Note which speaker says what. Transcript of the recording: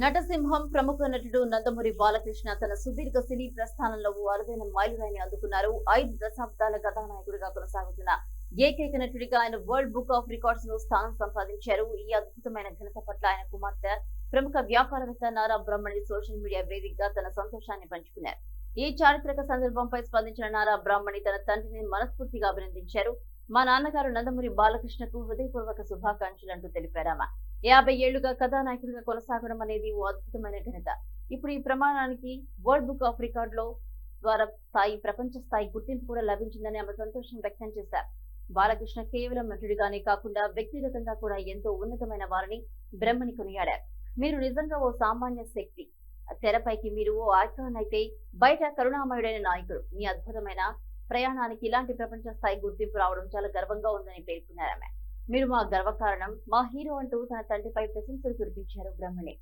Speaker 1: నటసింహం ప్రముఖ నటుడు నందమూరి బాలకృష్ణ తన సుదీర్ఘ సినీ ప్రస్థానంలో ఓ అరుదైన మైలురాయిని అందుకున్నారు. ఐదు దశాబ్దాల కథానాయకుడిగా కొనసాగుతున్న ఏకైక నటుడిగా ఆయన వరల్డ్ బుక్ ఆఫ్ రికార్డ్స్లో స్థానం సంపాదించారు. ఈ అద్భుతమైన ఘనత పట్ల ఆయన కుమార్తె ప్రముఖ వ్యాపారవేత్త నారా బ్రహ్మణి సోషల్ మీడియా వేదికగా తన సంతోషాన్ని పంచుకున్నారు. ఈ చారిత్రక సందర్భంపై స్పందించిన నారా బ్రాహ్మణి తన తండ్రిని మనస్ఫూర్తిగా అభినందించారు. మా నాన్నగారు నందమూరి బాలకృష్ణకు హృదయపూర్వక శుభాకాంక్షలు అంటూ తెలిపారామా యాభై ఏళ్ళుగా కథానాయకుడిగా కొనసాగడం అనేది ఓ అద్భుతమైన ఘనత. ఇప్పుడు ఈ ప్రమాణానికి వరల్డ్ బుక్ ఆఫ్ రికార్డ్లో ద్వారా స్థాయి ప్రపంచ స్థాయి గుర్తింపు కూడా లభించిందని ఆమె సంతోషం వ్యక్తం చేశారు. బాలకృష్ణ కేవలం నటుడిగానే కాకుండా వ్యక్తిగతంగా కూడా ఎంతో ఉన్నతమైన వారిని బ్రహ్మని కొనియాడారు. మీరు నిజంగా ఓ సామాన్య శక్తి. తెరపైకి మీరు ఓ ఐకాన్ అయితే బయట కరుణామయుడైన నాయకుడు. మీ అద్భుతమైన ప్రయాణానికి ఇలాంటి ప్రపంచ స్థాయి గుర్తింపు రావడం చాలా గర్వంగా ఉందని పేర్కొన్నారు ఆమె. మీరు మా గర్వకారణం మా హీరో అంటూ తన తండ్రిపై ప్రశంసలు కురిపించారు బ్రహ్మణి